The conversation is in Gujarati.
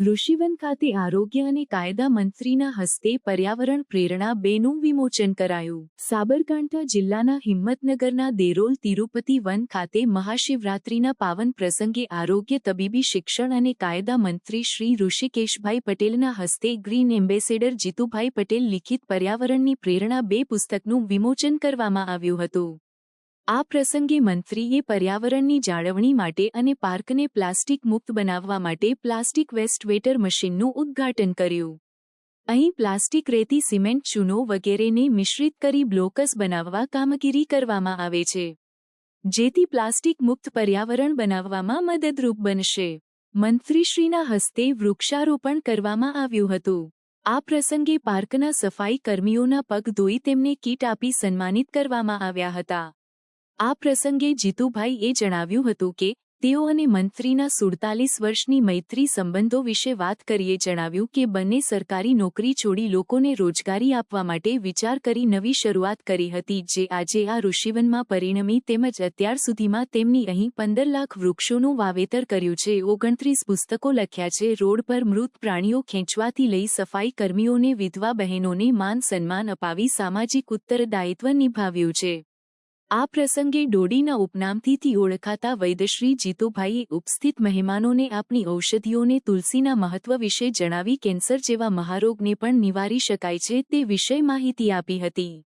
ઋષિવન ખાતે આરોગ્ય અને કાયદા મંત્રીના હસ્તે પર્યાવરણ પ્રેરણા બેનું વિમોચન કરાયું. સાબરકાંઠા જિલ્લાના હિંમતનગરના દેરોલ તિરુપતિ વન ખાતે મહાશિવરાત્રિના પાવન પ્રસંગે આરોગ્ય તબીબી શિક્ષણ અને કાયદા મંત્રી શ્રી ઋષિકેશભાઈ પટેલના હસ્તે ગ્રીન એમ્બેસેડર જીતુભાઈ પટેલ લિખિત પર્યાવરણની પ્રેરણા બે પુસ્તકનું વિમોચન કરવામાં આવ્યું હતું. આ પ્રસંગે મંત્રીએ પર્યાવરણની જાળવણી માટે અને પાર્કને પ્લાસ્ટિક મુક્ત બનાવવા માટે પ્લાસ્ટિક વેસ્ટ વેટર મશીનનું ઉદ્ઘાટન કર્યું. અહીં પ્લાસ્ટિક રેતી, સિમેન્ટ, ચૂનો વગેરેને મિશ્રિત કરી બ્લોકસ બનાવવા કામગીરી કરવામાં આવે છે. જેથી પ્લાસ્ટિક મુક્ત પર્યાવરણ બનાવવામાં મદદરૂપ બનશે. મંત્રીશ્રીના હસ્તે વૃક્ષારોપણ કરવામાં આવ્યું હતું. આ પ્રસંગે પાર્કના સફાઈ કર્મીઓના પગ ધોઈ તેમને કીટ આપી સન્માનિત કરવામાં આવ્યા હતા. આ પ્રસંગે જીતુભાઈએ જણાવ્યું હતું કે, તેઓ અને મંત્રીના સુડતાલીસ વર્ષની મૈત્રી સંબંધો વિશે વાત કરીએ જણાવ્યું કે બંને સરકારી નોકરી છોડી લોકોને રોજગારી આપવા માટે વિચાર કરી નવી શરૂઆત કરી હતી જે આજે આ ઋષિવનમાં પરિણમી તેમજ અત્યાર સુધીમાં તેમની અહીં પંદર લાખ વૃક્ષોનું વાવેતર કર્યું છે. ઓગણત્રીસ પુસ્તકો લખ્યા છે. રોડ પર મૃત પ્રાણીઓ ખેંચવાથી લઈ સફાઈ કર્મીઓને, વિધવા બહેનોને માન સન્માન અપાવી સામાજિક ઉત્તરદાયિત્વ નિભાવ્યું છે. આ પ્રસંગે ડોડીના ઉપનામથી ઓળખાતા વૈદશ્રી જીતુભાઈએ ઉપસ્થિત મહેમાનોને આપની ઔષધિઓને તુલસીના મહત્વ વિશે જણાવી કેન્સર જેવા મહારોગને પણ નિવારી શકાય છે તે વિષય માહિતી આપી હતી.